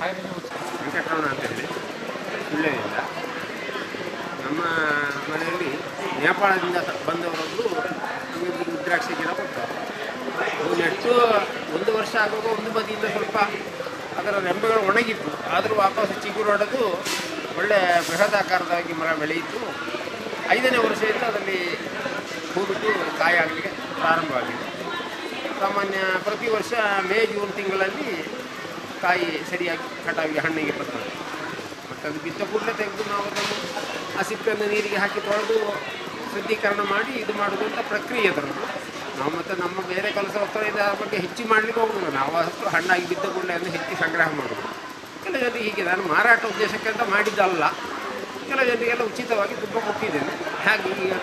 ವೆಂಕಟರಮಣ ಅಂತ ಹೇಳಿ? ನಮ್ಮ ಮನೆಯಲ್ಲಿ ನೇಪಾಳದಿಂದ ಬಂದವರೊಬ್ಬರು ನಮಗಿಬ್ಬರು ರುದ್ರಾಕ್ಷಿ ಗಿಡ ಕೊಟ್ಟರು ನೆಟ್ಟು ಒಂದು ವರ್ಷ ಆಗುವಾಗ ಒಂದು ಬದಿಯಿಂದ ಸ್ವಲ್ಪ ಅದರ ರೆಂಬೆಗಳು ಒಣಗಿತ್ತು ಆದರೂ ವಾಪಸ್ ಚಿಗುರು ಹೊಡೆದು ಒಳ್ಳೆ ಬೃಹದಾಕಾರದಾಗಿ ಮರ ಬೆಳೆಯಿತು. ಐದನೇ ವರ್ಷದಿಂದ ಅದರಲ್ಲಿ ಹೂಬಿಟ್ಟು ಕಾಯಿ ಆಗಲಿಕ್ಕೆ ಪ್ರಾರಂಭವಾಗಿದೆ. ಸಾಮಾನ್ಯ ಪ್ರತಿ ವರ್ಷ ಮೇ, ಜೂನ್ ತಿಂಗಳಲ್ಲಿ ಕಾಯಿ ಸರಿಯಾಗಿ ಕಟಾವಿಗೆ ಹಣ್ಣಿಗೆ ಬರ್ತದೆ ಮತ್ತು ಅದು ಬಿತ್ತ ಕೂಡಲೇ ತೆಗೆದು ನಾವು ಅದನ್ನು ಆ ಸಿಪ್ಪೆಯನ್ನು ನೀರಿಗೆ ಹಾಕಿ ತೊಳೆದು ಶುದ್ಧೀಕರಣ ಮಾಡಿ ಇದು ಮಾಡುವಂಥ ಪ್ರಕ್ರಿಯೆ ಅದರದ್ದು ನಾವು ಮತ್ತು ನಮ್ಮ ಬೇರೆ ಕೆಲಸ ಇದರ ಬಗ್ಗೆ ಹೆಚ್ಚು ಮಾಡಲಿಕ್ಕೆ ಹೋಗೋದು ನಾವು ಅಷ್ಟು ಹಣ್ಣಾಗಿ ಬಿದ್ದ ಕೂಡಲೇ ಹೆಚ್ಚು ಸಂಗ್ರಹ ಮಾಡೋದು. ಕೆಲವು ಜನರಿಗೆ ಹೀಗೆ ನಾನು ಮಾರಾಟ ಉದ್ದೇಶಕ್ಕೆ ಅಂತ ಮಾಡಿದ್ದಲ್ಲ. ಕೆಲವು ಜನರಿಗೆಲ್ಲ ಉಚಿತವಾಗಿ ತುಂಬ ಕೊಟ್ಟಿದ್ದೇನೆ. ಹಾಗೆ ಈಗ